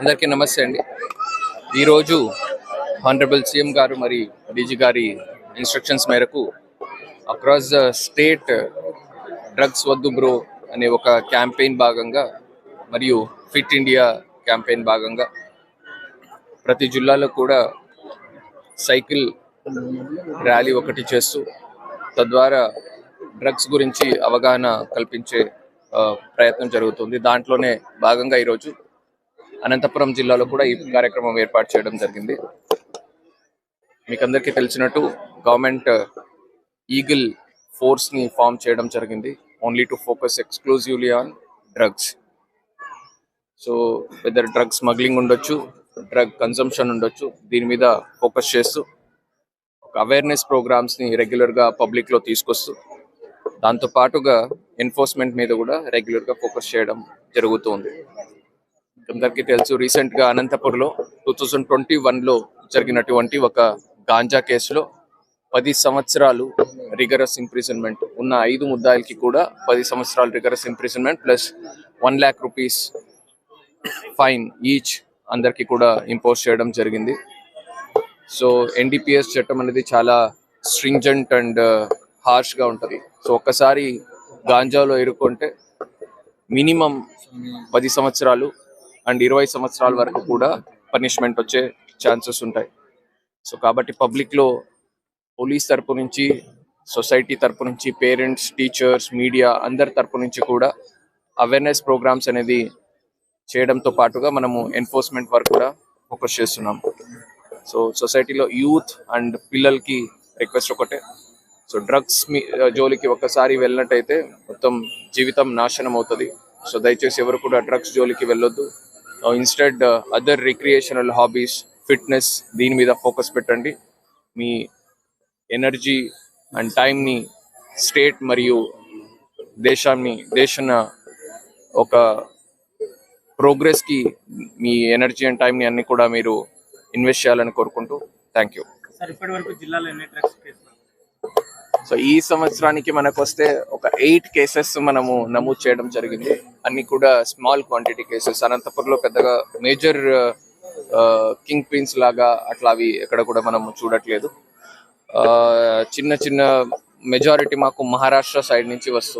అందరికీ నమస్తే అండి. ఈరోజు హానరబుల్ సీఎం గారు మరి డీజీ గారి ఇన్స్ట్రక్షన్స్ మేరకు అక్రాస్ ద స్టేట్ డ్రగ్స్ వద్దు బ్రో అనే ఒక క్యాంపెయిన్ భాగంగా మరియు ఫిట్ ఇండియా క్యాంపెయిన్ భాగంగా ప్రతి జిల్లాలో కూడా సైకిల్ ర్యాలీ ఒకటి చేస్తూ తద్వారా డ్రగ్స్ గురించి అవగాహన కల్పించే ప్రయత్నం జరుగుతుంది. దాంట్లోనే భాగంగా ఈరోజు అనంతపురం జిల్లాలో కూడా ఈ కార్యక్రమం ఏర్పాటు చేయడం జరిగింది. మీకందరికీ తెలిసినట్టు గవర్నమెంట్ uh, ఈగిల్ ఫోర్స్ని ఫామ్ చేయడం జరిగింది. Only to focus exclusively on drugs so whether drugs smuggling ఉండొచ్చు డ్రగ్ కన్సంప్షన్ ఉండొచ్చు దీని మీద ఫోకస్ చేస్తూ ఒక అవేర్నెస్ ప్రోగ్రామ్స్ని రెగ్యులర్గా పబ్లిక్లో తీసుకొస్తూ దాంతో పాటుగా ఎన్ఫోర్స్మెంట్ మీద కూడా రెగ్యులర్గా ఫోకస్ చేయడం జరుగుతుంది అందరికీ తెలుసు రీసెంట్గా టూ థౌజండ్ ట్వంటీ వన్లో జరిగినటువంటి ఒక గాంజా కేసులో పది సంవత్సరాలు రిగరస్ ఇంప్రిజన్మెంట్ ఉన్న ఐదు ముద్దాయిలకి కూడా పది సంవత్సరాలు rigorous imprisonment plus one lakh rupees fine each అందరికి కూడా ఇంపోజ్ చేయడం జరిగింది. సో ఎన్డీపీఎస్ చట్టం అనేది చాలా స్ట్రింజెంట్ అండ్ హార్ష్ ఉంటుంది ఉంటది. సో ఒక్కసారి గాంజాలో ఇరుక్కుంటే మినిమం పది సంవత్సరాలు అండ్ ఇరవై సంవత్సరాల వరకు కూడా పనిష్మెంట్ వచ్చే ఛాన్సెస్ ఉంటాయి. సో కాబట్టి పబ్లిక్లో పోలీస్ తరపు నుంచి సొసైటీ తరపు నుంచి పేరెంట్స్ టీచర్స్ మీడియా అందరి తరపు నుంచి కూడా అవేర్నెస్ ప్రోగ్రామ్స్ అనేది చేయడంతో పాటుగా మనము ఎన్ఫోర్స్మెంట్ వర్క్ కూడా ఫోకస్ చేస్తున్నాం సో సొసైటీలో యూత్ అండ్ పిల్లలకి రిక్వెస్ట్ ఒకటే. సో డ్రగ్స్ మీ జోలికి ఒక్కసారి వెళ్ళినట్టయితే మొత్తం జీవితం నాశనం అవుతుంది. సో దయచేసి ఎవరు కూడా డ్రగ్స్ జోలికి వెళ్ళొద్దు. Instead other recreational hobbies fitness దీని మీద ఫోకస్ పెట్టండి. మీ ఎనర్జీ అండ్ టైంని స్టేట్ మరియు దేశాన్ని దేశన ఒక ప్రోగ్రెస్కి మీ ఎనర్జీ అండ్ టైంని అన్ని కూడా మీరు ఇన్వెస్ట్ చేయాలని కోరుకుంటూ. థ్యాంక్ యూ సార్ ఇప్పటి వరకు జిల్లాలో ఎన్ని డ్రగ్స్ కేసులు సో ఈ సంవత్సరానికి మనకు వస్తే ఒక ఎయిట్ కేసెస్ మనము నమోదు చేయడం జరిగింది. అన్ని కూడా స్మాల్ క్వాంటిటీ కేసెస్. అనంతపురంలో పెద్దగా మేజర్ కింగ్ పిన్స్ లాగా అట్లా అవి ఎక్కడ కూడా మనం చూడట్లేదు. ఆ, చిన్న చిన్న మెజారిటీ మాకు మహారాష్ట్ర సైడ్ నుంచి వస్తుంది